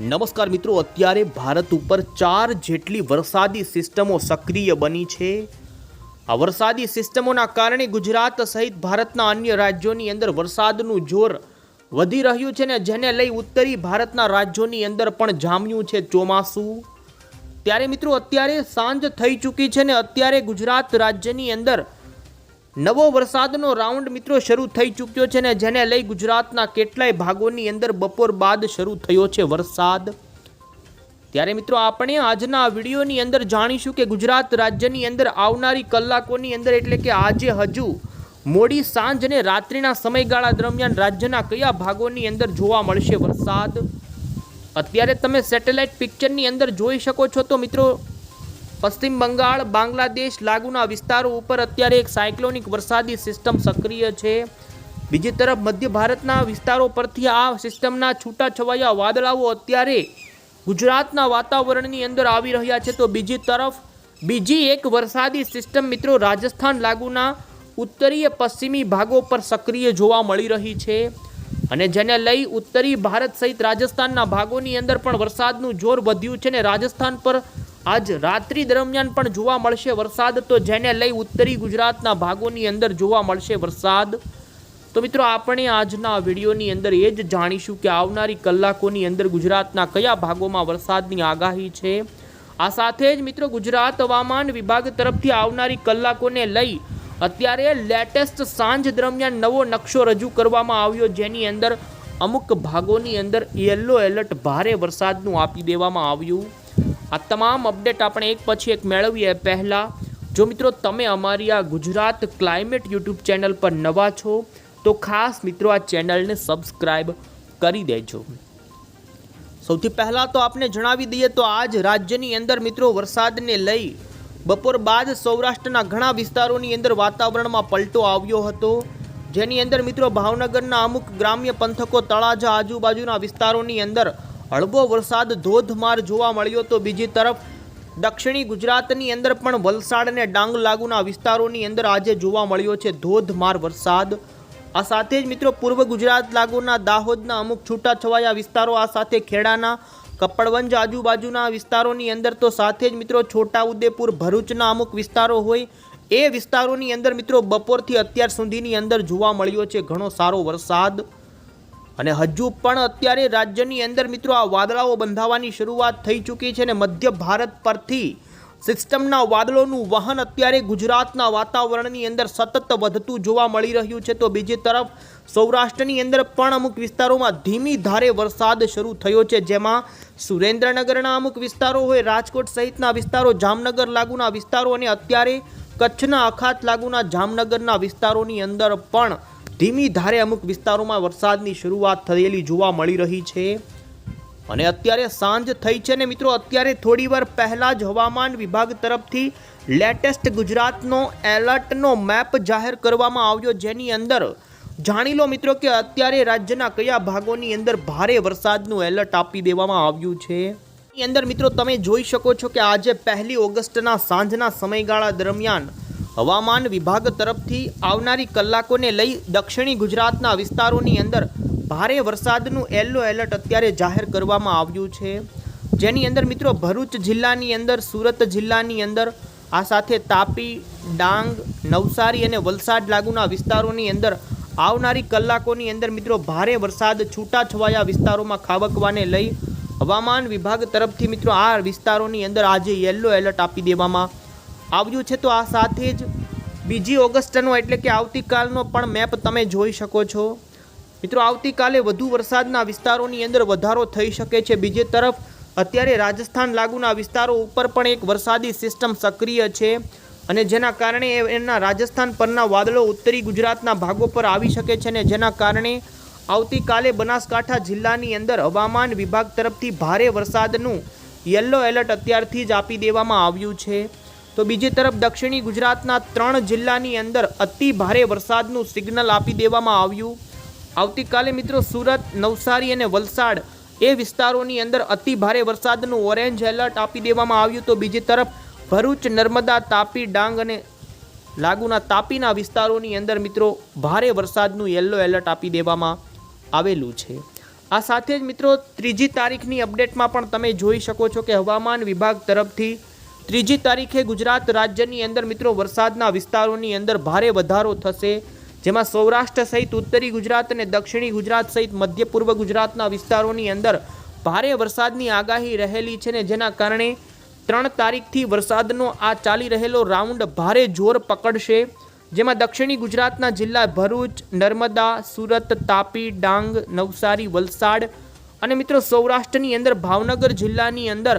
નમસ્કાર મિત્રો, અત્યારે ભારત ઉપર ચાર જેટલી વરસાદી સિસ્ટમો સક્રિય બની છે. આ વરસાદી સિસ્ટમોના કારણે ગુજરાત સહિત ભારતના અન્ય રાજ્યોની અંદર વરસાદનું જોર વધી રહ્યું છે ને જેને લઈ ઉત્તરી ભારતના રાજ્યોની અંદર પણ જામ્યું છે ચોમાસું. ત્યારે મિત્રો, અત્યારે સાંજ થઈ ચૂકી છે ને અત્યારે ગુજરાત રાજ્યની અંદર નવો વરસાદનો રાઉન્ડ મિત્રો શરૂ થઈ ચૂક્યો છે ને જેને લઈ ગુજરાતના કેટલાય ભાગોની અંદર બપોર બાદ શરૂ થયો છે વરસાદ. ત્યારે મિત્રો આપણે આજના વિડીયોની અંદર જાણીશું કે ગુજરાત રાજ્યની અંદર આવનારી કલાકોની અંદર એટલે કે આજે હજુ મોડી સાંજ અને રાત્રિના સમયગાળા દરમિયાન રાજ્યના કયા ભાગોની અંદર જોવા મળશે વરસાદ? અત્યારે તમે સેટેલાઇટ પિક્ચરની અંદર જોઈ શકો છો તો મિત્રો પશ્ચિમ બંગાળ, બાંગ્લાદેશ લાગુના વિસ્તારો ઉપર અત્યારે એક સાયક્લોનિક વરસાદી સિસ્ટમ સક્રિય છે. બીજી તરફ મધ્ય ભારતના વિસ્તારો પરથી આ સિસ્ટમના છૂટાછવાયા વાદળાઓ અત્યારે ગુજરાતના વાતાવરણની અંદર આવી રહ્યા છે. તો બીજી તરફ બીજી એક વરસાદી સિસ્ટમ મિત્રો રાજસ્થાન લાગુના ઉત્તરીય પશ્ચિમી ભાગો પર સક્રિય જોવા મળી રહી છે. અને જેને લઈ ઉત્તરી ભારત સહિત રાજસ્થાનના ભાગોની અંદર પણ વરસાદનું જોર વધ્યું છે ને રાજસ્થાન પર આજ રાત્રિ દરમિયાન પણ જોવા મળશે વરસાદ. તો જેને લઈ ઉત્તરી ગુજરાતના ભાગોની અંદર જોવા મળશે વરસાદ. તો મિત્રો, આપણે આજના વિડીયોની અંદર એ જ જાણીશું કે આવનારી કલાકોની અંદર ગુજરાતના કયા ભાગોમાં વરસાદની આગાહી છે. આ સાથે જ મિત્રો, ગુજરાત હવામાન વિભાગ તરફથી આવનારી કલાકોને લઈ અત્યારે લેટેસ્ટ સાંજ દરમિયાન નવો નકશો રજૂ કરવામાં આવ્યો, જેની અંદર અમુક ભાગોની અંદર યલો એલર્ટ ભારે વરસાદનું આપી દેવામાં આવ્યું. આ તમામ અપડેટ આપણે એક પછી એક મેળવીએ. પહેલાં, જો મિત્રો તમે અમારી આ ગુજરાત ક્લાઇમેટ યુટ્યુબ ચેનલ પર નવા છો, તો ખાસ મિત્રો આ ચેનલને સબસ્ક્રાઈબ કરી દેજો. સૌથી પહેલાં તો આપને જણાવી દઈએ તો આજ રાજ્યની અંદર મિત્રો વરસાદને લઈ બપોર બાદ સૌરાષ્ટ્રના ઘણા વિસ્તારોની અંદર વાતાવરણમાં પલટો આવ્યો હતો. જેની અંદર મિત્રો ભાવનગરના અમુક ગ્રામ્ય પંથકો તળાજા આજુબાજુના વિસ્તારોની અંદર હળવો વરસાદ ધોધમાર જોવા મળ્યો તો બીજી તરફ દક્ષિણી ગુજરાતની અંદર પણ વલસાડ અને ડાંગ લાગુના વિસ્તારોની અંદર આજે જોવા મળ્યો છે ધોધમાર વરસાદ. આ સાથે જ મિત્રો પૂર્વ ગુજરાત લાગુના દાહોદના અમુક છૂટાછવાયા વિસ્તારો, આ સાથે ખેડાના કપડવંજ આજુબાજુના વિસ્તારોની અંદર તો સાથે જ મિત્રો છોટાઉદેપુર ભરૂચના અમુક વિસ્તારો હોય, એ વિસ્તારોની અંદર મિત્રો બપોરથી અત્યાર સુધીની અંદર જોવા મળ્યો છે ઘણો સારો વરસાદ. અને હજુ પણ અત્યારે રાજ્યની અંદર મિત્રો આ વાદળાઓ બંધાવાની શરૂઆત થઈ ચૂકી છે અને મધ્ય ભારત પરથી સિસ્ટમના વાદળોનું વહન અત્યારે ગુજરાતના વાતાવરણની અંદર સતત વધતું જોવા મળી રહ્યું છે. તો બીજી તરફ સૌરાષ્ટ્રની અંદર પણ અમુક વિસ્તારોમાં ધીમી ધારે વરસાદ શરૂ થયો છે. જેમાં સુરેન્દ્રનગરના અમુક વિસ્તારો હોય, રાજકોટ સહિતના વિસ્તારો, જામનગર લાગુના વિસ્તારો અને અત્યારે કચ્છના અખાત લાગુના જામનગરના વિસ્તારોની અંદર પણ ધીમી ધારે અમુક વિસ્તારોમાં વરસાદની શરૂઆત થયેલી જોવા મળી રહી છે. અને અત્યારે સાંજ થઈ છે ને મિત્રો, અત્યારે થોડીવાર પહેલાં જ હવામાન વિભાગ તરફથી લેટેસ્ટ ગુજરાતનો એલર્ટનો મેપ જાહેર કરવામાં આવ્યો, જેની અંદર જાણી લો મિત્રો કે અત્યારે રાજ્યના કયા ભાગોની અંદર ભારે વરસાદનું એલર્ટ આપી દેવામાં આવ્યું છે. અંદર મિત્રો તમે જોઈ શકો છો કે આજે પહેલી ઓગસ્ટના સાંજના સમયગાળા દરમિયાન હવામાન વિભાગ તરફથી આવનારી કલાકોને લઈ દક્ષિણી ગુજરાતના વિસ્તારોની અંદર ભારે વરસાદનું યલો એલર્ટ અત્યારે જાહેર કરવામાં આવ્યું છે. જેની અંદર મિત્રો ભરૂચ જિલ્લાની અંદર, સુરત જિલ્લાની અંદર, આ સાથે તાપી, ડાંગ, નવસારી અને વલસાડ લાગુના વિસ્તારોની અંદર આવનારી કલાકોની અંદર મિત્રો ભારે વરસાદ છૂટાછવાયા વિસ્તારોમાં ખાબકવાને લઈ હવામાન વિભાગ તરફથી મિત્રો આ વિસ્તારોની અંદર આજે યલો એલર્ટ આપી દેવામાં આવ્યું છે તો આ સાથે જ બીજી ઓગસ્ટનો એટલે કે આવતીકાલનો પણ મેપ તમે જોઈ શકો છો. મિત્રો, આવતીકાલે વધુ વરસાદના વિસ્તારોની અંદર વધારો થઈ શકે છે. બીજી તરફ, અત્યારે રાજસ્થાન લાગુના વિસ્તારો ઉપર પણ એક વરસાદી સિસ્ટમ સક્રિય છે અને જેના કારણે એના રાજસ્થાન પરના વાદળો ઉત્તરી ગુજરાતના ભાગો પર આવી શકે છે ને જેના કારણે આવતીકાલે બનાસકાંઠા જિલ્લાની અંદર હવામાન વિભાગ તરફથી ભારે વરસાદનું યલો એલર્ટ અત્યારથી જ આપી દેવામાં આવ્યું છે. તો બીજી તરફ દક્ષિણી ગુજરાતના ત્રણ જિલ્લાની અંદર અતિ ભારે વરસાદનું સિગ્નલ આપી દેવામાં આવ્યું. આવતીકાલે મિત્રો સુરત, નવસારી અને વલસાડ એ વિસ્તારોની અંદર અતિ ભારે વરસાદનું ઓરેન્જ એલર્ટ આપી દેવામાં આવ્યું. તો બીજી તરફ ભરૂચ, નર્મદા, તાપી, ડાંગ અને લાગુના તાપીના વિસ્તારોની અંદર મિત્રો ભારે વરસાદનું યલો એલર્ટ આપી દેવામાં આવેલું છે. આ સાથે જ મિત્રો ત્રીજી તારીખની અપડેટમાં પણ તમે જોઈ શકો છો કે હવામાન વિભાગ તરફથી ત્રીજી તારીખે ગુજરાત રાજ્યની અંદર મિત્રો વરસાદના વિસ્તારોની અંદર ભારે વધારો થશે, જેમાં સૌરાષ્ટ્ર સહિત ઉત્તરી ગુજરાત અને દક્ષિણી ગુજરાત સહિત મધ્ય પૂર્વ ગુજરાતના વિસ્તારોની અંદર ભારે વરસાદની આગાહી રહેલી છે ને જેના કારણે ત્રણ તારીખથી વરસાદનો આ ચાલી રહેલો રાઉન્ડ ભારે જોર પકડશે, જેમાં દક્ષિણી ગુજરાતના જિલ્લા ભરૂચ, નર્મદા, સુરત, તાપી, ડાંગ, નવસારી, વલસાડ અને મિત્રો સૌરાષ્ટ્રની અંદર ભાવનગર જિલ્લાની અંદર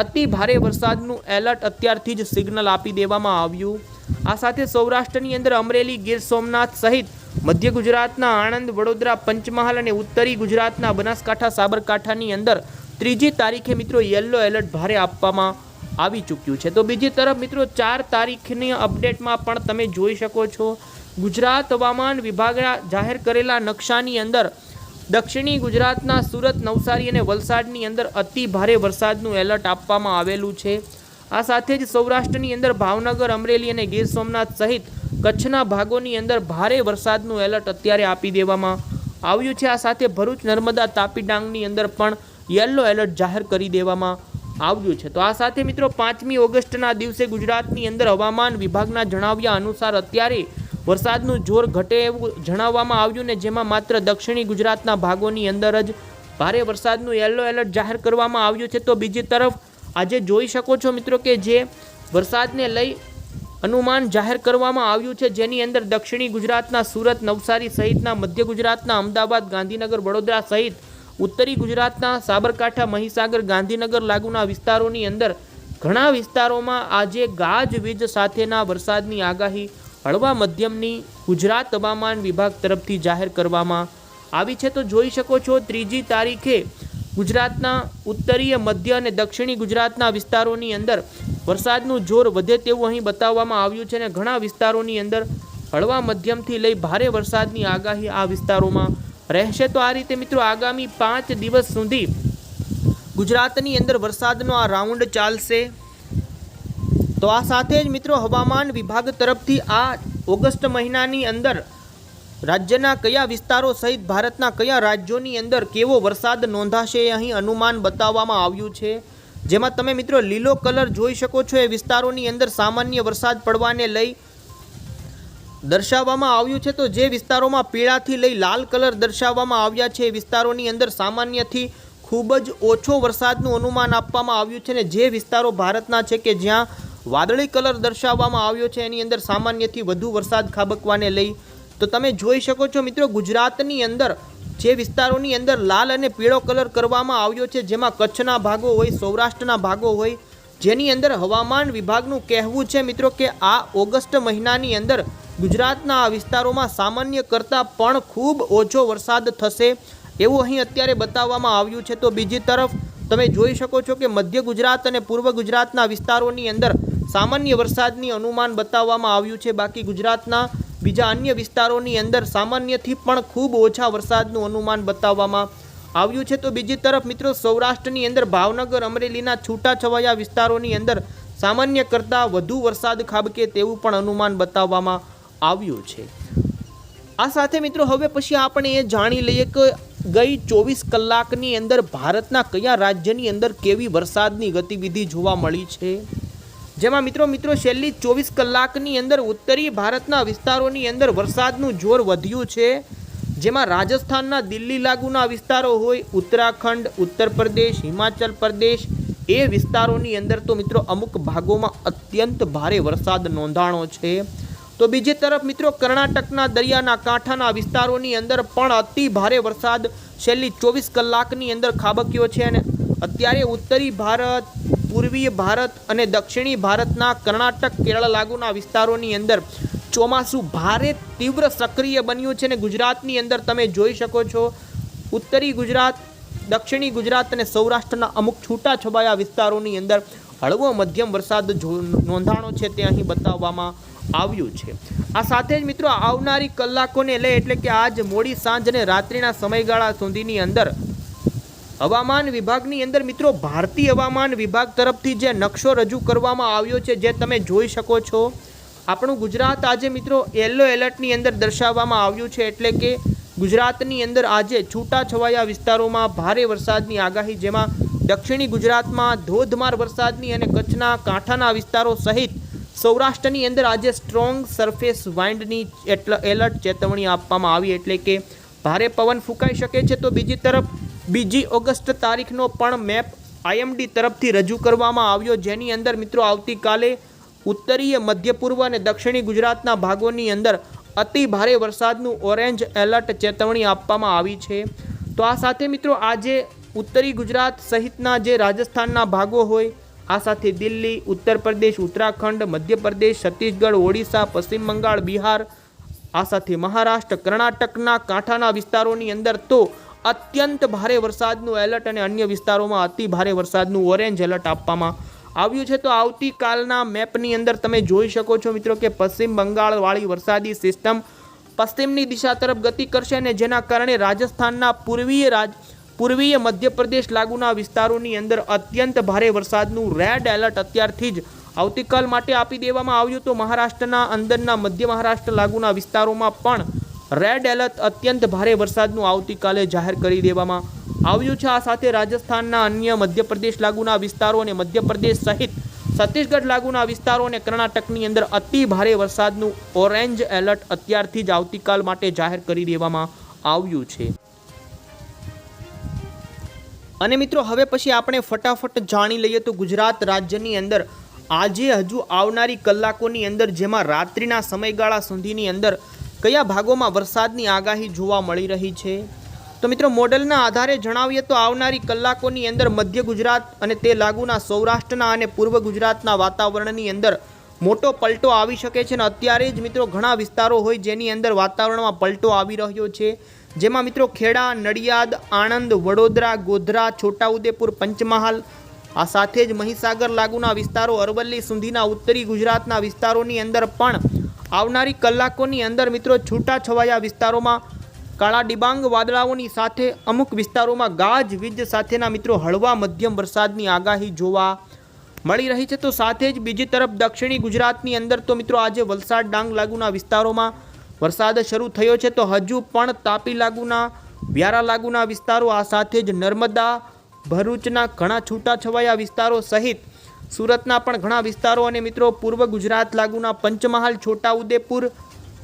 અતિ ભારે વરસાદનું એલર્ટ અત્યારથી જ સિગ્નલ આપી દેવામાં આવ્યું. આ સાથે સૌરાષ્ટ્રની અંદર અમરેલી, ગીર સોમનાથ સહિત મધ્ય ગુજરાતના આણંદ, વડોદરા, પંચમહાલ અને ઉત્તરી ગુજરાતના બનાસકાંઠા, સાબરકાંઠાની અંદર ત્રીજી તારીખે મિત્રો યલો એલર્ટ ભારે આપવામાં આવી ચૂક્યું છે. તો બીજી તરફ મિત્રો ચાર તારીખની અપડેટમાં પણ તમે જોઈ શકો છો. ગુજરાત હવામાન વિભાગના જાહેર કરેલા નકશાની અંદર દક્ષિણી ગુજરાતના સુરત, નવસારી અને વલસાડની અંદર અતિ ભારે વરસાદનું એલર્ટ આપવામાં આવેલું છે. આ સાથે જ સૌરાષ્ટ્રની અંદર ભાવનગર, અમરેલી અને ગીર સોમનાથ સહિત કચ્છના ભાગોની અંદર ભારે વરસાદનું એલર્ટ અત્યારે આપી દેવામાં આવ્યું છે. આ સાથે ભરૂચ, નર્મદા તાપી ડાંગની અંદર પણ યલો એલર્ટ જાહેર કરી દેવામાં આવ્યું છે. તો આ સાથે મિત્રો પાંચમી ઓગસ્ટના દિવસે ગુજરાતની અંદર હવામાન વિભાગના જણાવ્યા અનુસાર અત્યારે વરસાદનું જોર ઘટે એવું જણાવવામાં આવ્યું ને જેમાં માત્ર દક્ષિણી ગુજરાતના ભાગોની અંદર જ ભારે વરસાદનું યલો એલર્ટ જાહેર કરવામાં આવ્યું છે. તો બીજી તરફ આજે જોઈ શકો છો મિત્રો કે જે વરસાદને લઈ અનુમાન જાહેર કરવામાં આવ્યું છે. જેની અંદર દક્ષિણી ગુજરાતના સુરત, નવસારી સહિતના મધ્ય ગુજરાતના અમદાવાદ, ગાંધીનગર, વડોદરા સહિત ઉત્તરી ગુજરાતના સાબરકાંઠા, મહીસાગર, ગાંધીનગર લાગુના વિસ્તારોની અંદર ઘણા વિસ્તારોમાં આજે ગાજવીજ સાથેના વરસાદની આગાહી હળવા મધ્યમની ગુજરાત હવામાન વિભાગ તરફથી જાહેર કરવામાં આવી છે. તો જોઈ શકો છો, ત્રીજી તારીખે ગુજરાતના ઉત્તરીય, મધ્ય અને દક્ષિણી ગુજરાતના વિસ્તારોની અંદર વરસાદનું જોર વધે તેવું અહીં બતાવવામાં આવ્યું છે અને ઘણા વિસ્તારોની અંદર હળવા મધ્યમથી લઈ ભારે વરસાદની આગાહી આ વિસ્તારોમાં રહેશે. તો આ રીતે મિત્રો આગામી પાંચ દિવસ સુધી ગુજરાતની અંદર વરસાદનો આ રાઉન્ડ ચાલશે. તો આ સાથે જ મિત્રો હવામાન વિભાગ તરફથી આ ઓગસ્ટ મહિનાની અંદર રાજ્યના કયા વિસ્તારો સહિત ભારતના કયા રાજ્યોની અંદર કેવો વરસાદ નોંધાશે અહીં અનુમાન બતાવવામાં આવ્યું છે. જેમાં તમે મિત્રો લીલો કલર જોઈ શકો છો. એ વિસ્તારોની અંદર સામાન્ય વરસાદ પડવાને લઈ દર્શાવવામાં આવ્યું છે. તો જે વિસ્તારોમાં પીળાથી લઈ લાલ કલર દર્શાવવામાં આવ્યા છે, એ વિસ્તારોની અંદર સામાન્યથી ખૂબ જ ઓછો વરસાદનું અનુમાન આપવામાં આવ્યું છે. ને જે વિસ્તારો ભારતના છે કે જ્યાં વાદળી કલર દર્શાવવામાં આવ્યો છે. એની અંદર સામાન્યથી વધુ વરસાદ ખાબકવાને લઈ. તો તમે જોઈ શકો છો મિત્રો, ગુજરાતની અંદર જે વિસ્તારોની અંદર લાલ અને પીળો કલર કરવામાં આવ્યો છે, જેમાં કચ્છના ભાગો હોય, સૌરાષ્ટ્રના ભાગો હોય, જેની અંદર હવામાન વિભાગનું કહેવું છે મિત્રો કે આ ઓગસ્ટ મહિનાની અંદર ગુજરાતના આ વિસ્તારોમાં સામાન્ય કરતાં પણ ખૂબ ઓછો વરસાદ થશે એવું અહીં અત્યારે બતાવવામાં આવ્યું છે. તો બીજી તરફ તમે જોઈ શકો છો કે મધ્ય ગુજરાત અને પૂર્વ ગુજરાતના વિસ્તારોની અંદર સામાન્ય વરસાદની અનુમાન બતાવવામાં આવ્યું છે. બાકી ગુજરાતના બીજા અન્ય વિસ્તારોની અંદર સામાન્યથી પણ ખૂબ ઓછા વરસાદનું અનુમાન બતાવવામાં આવ્યું છે. તો બીજી તરફ મિત્રો, સૌરાષ્ટ્રની અંદર ભાવનગર, અમરેલીના છૂટાછવાયા વિસ્તારોની અંદર સામાન્ય કરતાં વધુ વરસાદ ખાબકે તેવું પણ અનુમાન બતાવવામાં આવ્યું છે. આ સાથે મિત્રો, હવે પછી આપણે એ જાણી લઈએ કે ગઈ ચોવીસ કલાકની અંદર ભારતના કયા રાજ્યની અંદર કેવી વરસાદની ગતિવિધિ જોવા મળી છે? જેમાં મિત્રો મિત્રો, છેલ્લી ચોવીસ કલાકની અંદર ઉત્તરી ભારતના વિસ્તારોની અંદર વરસાદનું જોર વધ્યું છે. જેમાં રાજસ્થાનના દિલ્હી લાગુના વિસ્તારો હોય, ઉત્તરાખંડ, ઉત્તર પ્રદેશ, હિમાચલ પ્રદેશ, એ વિસ્તારોની અંદર તો મિત્રો અમુક ભાગોમાં અત્યંત ભારે વરસાદ નોંધાણો છે. તો બીજી તરફ મિત્રો, કર્ણાટકના દરિયાના કાંઠાના વિસ્તારોની અંદર પણ અતિ ભારે વરસાદ છેલ્લી ચોવીસ કલાકની અંદર ખાબક્યો છે અને અત્યારે ઉત્તરી ભારત પૂર્વીય ભારત અને દક્ષિણી ભારતના કર્ણાટક, કેરળ લાગુના વિસ્તારોની અંદર ચોમાસું ભારે તીવ્ર સક્રિય બન્યું છે અને ગુજરાતની અંદર તમે જોઈ શકો છો, ઉત્તરી ગુજરાત, દક્ષિણી ગુજરાત અને સૌરાષ્ટ્રના અમુક છૂટા છવાયા વિસ્તારોની અંદર હળવો મધ્યમ વરસાદ નોંધાણો છે તે અહીં બતાવવામાં આવ્યું છે. આ સાથે જ મિત્રો આવનારી કલાકોને લઈ એટલે કે આજ મોડી સાંજ અને રાત્રિના સમયગાળા સુધીની અંદર હવામાન વિભાગની અંદર મિત્રો, ભારતીય હવામાન વિભાગ તરફથી જે નકશો રજૂ કરવામાં આવ્યો છે, જે તમે જોઈ શકો છો. આપણું ગુજરાત આજે મિત્રો યલો એલર્ટની અંદર દર્શાવવામાં આવ્યું છે, એટલે કે ગુજરાતની અંદર આજે છૂટાછવાયા વિસ્તારોમાં ભારે વરસાદની આગાહી, જેમાં દક્ષિણી ગુજરાતમાં ધોધમાર વરસાદની અને કચ્છના કાંઠાના વિસ્તારો સહિત સૌરાષ્ટ્રની અંદર આજે સ્ટ્રોંગ સરફેસ વાઇન્ડની એટલે એલર્ટ ચેતવણી આપવામાં આવી, એટલે કે ભારે પવન ફૂંકાઈ શકે છે. તો બીજી તરફ બીજી ઓગસ્ટ તારીખનો પણ મેપ આઈએમડી તરફથી રજૂ કરવામાં આવ્યો. જેની અંદર મિત્રો આવતીકાલે ઉત્તરીય, મધ્ય પૂર્વ અને દક્ષિણી ગુજરાતના ભાગોની અંદર અતિ ભારે વરસાદનું ઓરેન્જ એલર્ટ ચેતવણી આપવામાં આવી છે. તો આ સાથે મિત્રો આજે ઉત્તરી ગુજરાત સહિતના જે રાજસ્થાનના ભાગો હોય, આ સાથે દિલ્હી, ઉત્તર પ્રદેશ, ઉત્તરાખંડ મધ્યપ્રદેશ છત્તીસગઢ, ઓડિશા, પશ્ચિમ બંગાળ, બિહાર, આ સાથે મહારાષ્ટ્ર, કર્ણાટકના કાંઠાના વિસ્તારોની અંદર તો અત્યંત ભારે વરસાદનું એલર્ટ અને અન્ય વિસ્તારોમાં અતિ ભારે વરસાદનું ઓરેન્જ એલર્ટ આપવામાં આવ્યું છે. તો આવતીકાલના મેપની અંદર તમે જોઈ શકો છો મિત્રો કે પશ્ચિમ બંગાળવાળી વરસાદી સિસ્ટમ પશ્ચિમની દિશા તરફ ગતિ કરશે અને જેના કારણે રાજસ્થાનના પૂર્વીય રાજ, પૂર્વીય મધ્યપ્રદેશ લાગુના વિસ્તારોની અંદર અત્યંત ભારે વરસાદનું રેડ એલર્ટ અત્યારથી જ આવતીકાલ માટે આપી દેવામાં આવ્યું. તો મહારાષ્ટ્રના અંદરના મધ્ય મહારાષ્ટ્ર લાગુના વિસ્તારોમાં પણ રેડ એલર્ટ અત્યંત ભારે વરસાદનું આવતીકાલે જાહેર કરી દેવામાં આવ્યું છે. આ સાથે રાજસ્થાનના અન્ય મધ્યપ્રદેશ લાગુના વિસ્તારો અને મધ્યપ્રદેશ સહિત છત્તીસગઢ લાગુના વિસ્તારો અને કર્ણાટકની અંદર અતિ ભારે વરસાદનું ઓરેન્જ એલર્ટ અત્યારથી જ આવતીકાલ માટે જાહેર કરી દેવામાં આવ્યું છે. અને મિત્રો, હવે પછી આપણે ફટાફટ જાણી લઈએ તો ગુજરાત રાજ્યની અંદર આજે હજુ આવનારી કલાકોની અંદર, જેમાં રાત્રિના સમયગાળા સુધીની અંદર કયા ભાગોમાં વરસાદની આગાહી જોવા મળી રહી છે? તો મિત્રો, મોડલના આધારે જણાવીએ તો આવનારી કલાકોની અંદર મધ્ય ગુજરાત અને તે લાગુના સૌરાષ્ટ્રના અને પૂર્વ ગુજરાતના વાતાવરણની અંદર મોટો પલટો આવી શકે છે અને અત્યારે જ મિત્રો ઘણા વિસ્તારો હોય જેની અંદર વાતાવરણમાં પલટો આવી રહ્યો છે. જેમાં મિત્રો ખેડા, નડિયાદ, આણંદ, વડોદરા, ગોધરા, છોટાઉદેપુર, પંચમહાલ, આ સાથે જ મહીસાગર લાગુના વિસ્તારો અરવલ્લી સુધીના ઉત્તરી ગુજરાતના વિસ્તારોની અંદર પણ આવનારી કલાકોની અંદર મિત્રો છૂટાછવાયા વિસ્તારોમાં કાળા ડિબાંગ વાદળાઓની સાથે અમુક વિસ્તારોમાં ગાજ વીજ સાથેના મિત્રો હળવા મધ્યમ વરસાદની આગાહી જોવા મળી રહી છે. તો સાથે જ બીજી તરફ દક્ષિણી ગુજરાતની અંદર તો મિત્રો આજે વલસાડ ડાંગ લાગુના વિસ્તારોમાં વરસાદ શરૂ થયો છે. તો હજુ પણ તાપી લાગુના, વ્યારા લાગુના વિસ્તારો, આ સાથે જ નર્મદા, ભરૂચના ઘણા છૂટાછવાયા વિસ્તારો સહિત સુરતના પણ ઘણા વિસ્તારો અને મિત્રો પૂર્વ ગુજરાત લાગુના પંચમહાલ, છોટાઉદેપુર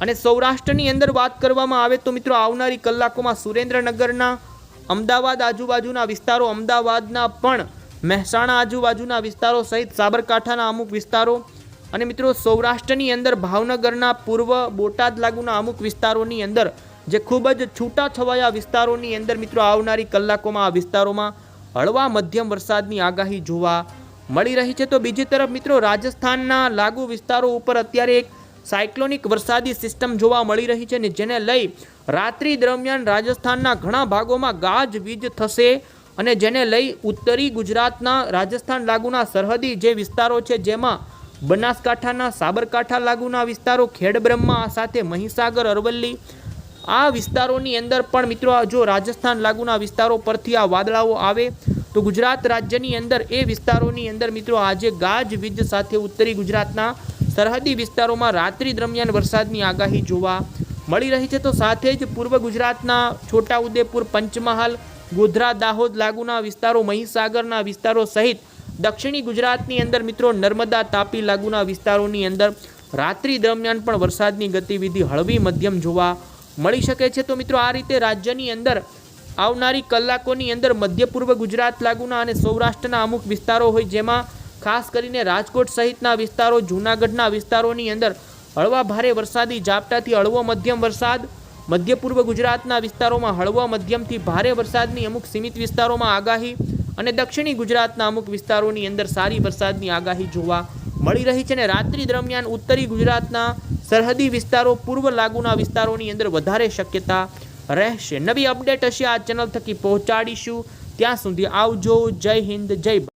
અને સૌરાષ્ટ્રની અંદર વાત કરવામાં આવે તો મિત્રો આવનારી કલાકોમાં સુરેન્દ્રનગરના અમદાવાદ આજુબાજુના વિસ્તારો, અમદાવાદના પણ મહેસાણા આજુબાજુના વિસ્તારો સહિત સાબરકાંઠાના અમુક વિસ્તારો અને મિત્રો સૌરાષ્ટ્રની અંદર ભાવનગરના પૂર્વ બોટાદ લાગુના અમુક વિસ્તારોની અંદર જે ખૂબ જ છૂટાછવાયા વિસ્તારોની અંદર મિત્રો આવનારી કલાકોમાં આ વિસ્તારોમાં હળવા મધ્યમ વરસાદની આગાહી જોવા મળી રહી છે. તો બીજી તરફ મિત્રો, રાજસ્થાનના લાગુ વિસ્તારો ઉપર અત્યારે એક સાયક્લોનિક વરસાદી સિસ્ટમ જોવા મળી રહી છે ને જેને લઈ રાત્રિ દરમિયાન રાજસ્થાનના ઘણા ભાગોમાં ગાજ વીજ થશે અને જેને લઈ ઉત્તરી ગુજરાતના રાજસ્થાન લાગુના સરહદી જે વિસ્તારો છે, જેમાં બનાસકાંઠાના, સાબરકાંઠા લાગુના વિસ્તારો, ખેડબ્રહ્મા સાથે મહીસાગર, અરવલ્લી, આ વિસ્તારોની અંદર પણ મિત્રો જો રાજસ્થાન લાગુના વિસ્તારો પરથી આ વાદળાઓ આવે તો ગુજરાત રાજ્યની અંદર એ વિસ્તારોની અંદર મિત્રો આજે ગાજ વીજ સાથે ઉત્તરી ગુજરાતના સરહદી વિસ્તારોમાં રાત્રિ દરમિયાન વરસાદની આગાહી જોવા મળી રહી છે. તો સાથે જ પૂર્વ ગુજરાતના છોટાઉદેપુર, પંચમહાલ, ગોધરા, દાહોદ લાગુના વિસ્તારો, મહીસાગરના વિસ્તારો સહિત દક્ષિણી ગુજરાતની અંદર મિત્રો નર્મદા, તાપી લાગુના વિસ્તારોની અંદર રાત્રિ દરમિયાન પણ વરસાદની ગતિવિધિ હળવી મધ્યમ જોવા મળી શકે છે. તો મિત્રો આ રીતે રાજ્યની અંદર આવનારી કલાકોની અંદર મધ્ય પૂર્વ ગુજરાત લાગુના અને સૌરાષ્ટ્રના અમુક વિસ્તારો હોય જેમાં ખાસ કરીને રાજકોટ સહિતના વિસ્તારો, જૂનાગઢના વિસ્તારોની અંદર હળવા ભારે વરસાદી ઝાપટાથી હળવો મધ્યમ વરસાદ. મધ્ય પૂર્વ ગુજરાતના વિસ્તારોમાં હળવા મધ્યમથી ભારે વરસાદની અમુક સીમિત વિસ્તારોમાં આગાહી અને દક્ષિણી ગુજરાતના અમુક વિસ્તારોની અંદર સારી વરસાદની આગાહી જોવા મળી રહી છે અને રાત્રિ દરમિયાન ઉત્તરી ગુજરાતના સરહદી વિસ્તારો, પૂર્વ લાગુના વિસ્તારોની અંદર વધારે શક્યતા રહેશે. નવી અપડેટ હશે આ ચેનલ થકી પહોંચાડીશું. ત્યાં સુધી આવજો. જય હિન્દ જય.